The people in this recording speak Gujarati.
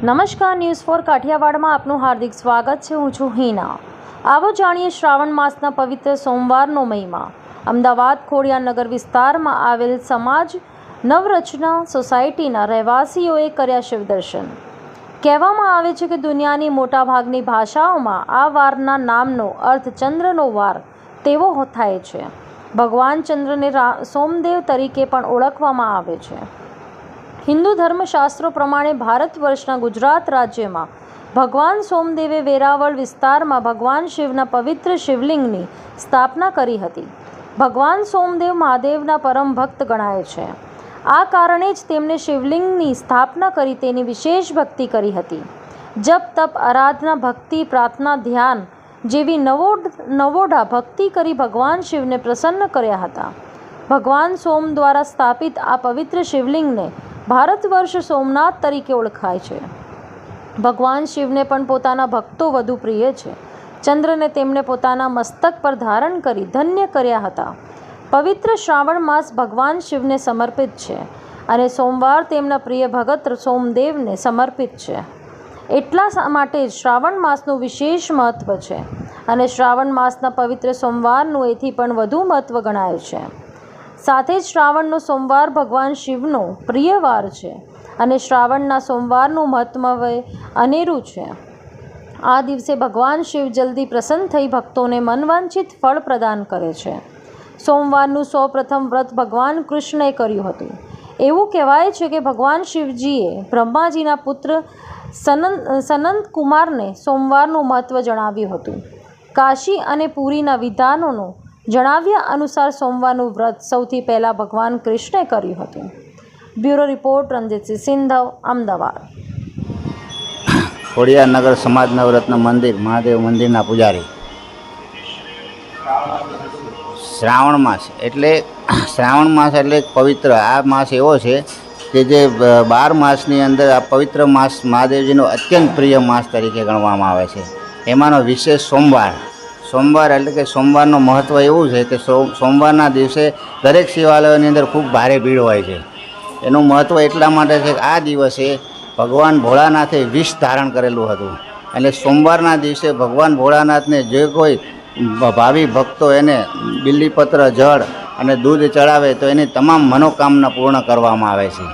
નમસ્કાર, ન્યૂઝ ફોર કાઠિયાવાડમાં આપનું હાર્દિક સ્વાગત છે. હું છું હિના. આવો જાણીએ શ્રાવણ માસના પવિત્ર સોમવારનો મહિમા. અમદાવાદ ખોડિયાનગર વિસ્તારમાં આવેલ સમાજ નવરચના સોસાયટીના રહેવાસીઓએ કર્યા શિવદર્શન કહેવામાં આવે છે કે દુનિયાની મોટાભાગની ભાષાઓમાં આ વારના નામનો અર્થ ચંદ્રનો વાર તેવો થાય છે. ભગવાન ચંદ્રને સોમદેવ તરીકે પણ ઓળખવામાં આવે છે. હિન્દુ ધર્મશાસ્ત્રો પ્રમાણે ભારત વર્ષના ગુજરાત રાજ્યમાં ભગવાન સોમદેવે વેરાવળ વિસ્તારમાં ભગવાન શિવના પવિત્ર શિવલિંગની સ્થાપના કરી હતી. ભગવાન સોમદેવ મહાદેવના પરમ ભક્ત ગણાય છે. આ કારણે જ તેમણે શિવલિંગની સ્થાપના કરી તેની વિશેષ ભક્તિ કરી હતી. જપ, તપ, આરાધના, ભક્તિ, પ્રાર્થના, ધ્યાન જેવી નવો નવોઢા ભક્તિ કરી ભગવાન શિવને પ્રસન્ન કર્યા હતા. ભગવાન સોમ દ્વારા સ્થાપિત આ પવિત્ર શિવલિંગને ભારત વર્ષ સોમનાથ તરીકે ઓળખાય છે. ભગવાન શિવને પણ પોતાના ભક્તો વધુ પ્રિય છે. ચંદ્રને તેમણે પોતાના મસ્તક પર ધારણ કરી ધન્ય કર્યા હતા. પવિત્ર શ્રાવણ માસ ભગવાન શિવને સમર્પિત છે અને સોમવાર તેમના પ્રિય ભગત સોમદેવને સમર્પિત છે. એટલા માટે જ શ્રાવણ માસનું વિશેષ મહત્ત્વ છે અને શ્રાવણ માસના પવિત્ર સોમવારનું એથી પણ વધુ મહત્ત્વ ગણાય છે. સાથે જ શ્રાવણનો સોમવાર ભગવાન શિવનો પ્રિય વાર છે અને શ્રાવણના સોમવારનું મહત્ત્વ અનેરું છે. આ દિવસે ભગવાન શિવ જલ્દી પ્રસન્ન થઈ ભક્તોને મનવાંછિત ફળ પ્રદાન કરે છે. સોમવારનું સૌપ્રથમ વ્રત ભગવાન કૃષ્ણએ કર્યું હતું. એવું કહેવાય છે કે ભગવાન શિવજીએ બ્રહ્માજીના પુત્ર સનંત સનંત કુમારને સોમવારનું મહત્ત્વ જણાવ્યું હતું. કાશી અને પુરીના વિધાનોનું જણાવ્યા અનુસાર સોમવારનું વ્રત સૌથી પહેલાં ભગવાન કૃષ્ણે કર્યું હતું. Bureau report Ranjitsinh Sindhav, Ahmedabad. Khodiyarnagar સમાજ નવરત્ન મંદિર, મહાદેવ મંદિરના પૂજારી. શ્રાવણ માસ એટલે શ્રાવણ માસ એટલે પવિત્ર. આ માસ એવો છે કે જે બાર માસની અંદર આ પવિત્ર માસ મહાદેવજીનો અત્યંત પ્રિય માસ તરીકે ગણવામાં આવે છે. એમાંનો વિશેષ સોમવાર સોમવાર એટલે કે સોમવારનું મહત્ત્વ એવું છે કે સોમવારના દિવસે દરેક શિવાલયોની અંદર ખૂબ ભારે ભીડ હોય છે. એનું મહત્ત્વ એટલા માટે છે કે આ દિવસે ભગવાન ભોળાનાથે વિષ ધારણ કરેલું હતું. એટલે સોમવારના દિવસે ભગવાન ભોળાનાથને જે કોઈ ભાવિ ભક્તો એને બિલ્લીપત્ર જળ અને દૂધ ચડાવે તો એની તમામ મનોકામના પૂર્ણ કરવામાં આવે છે.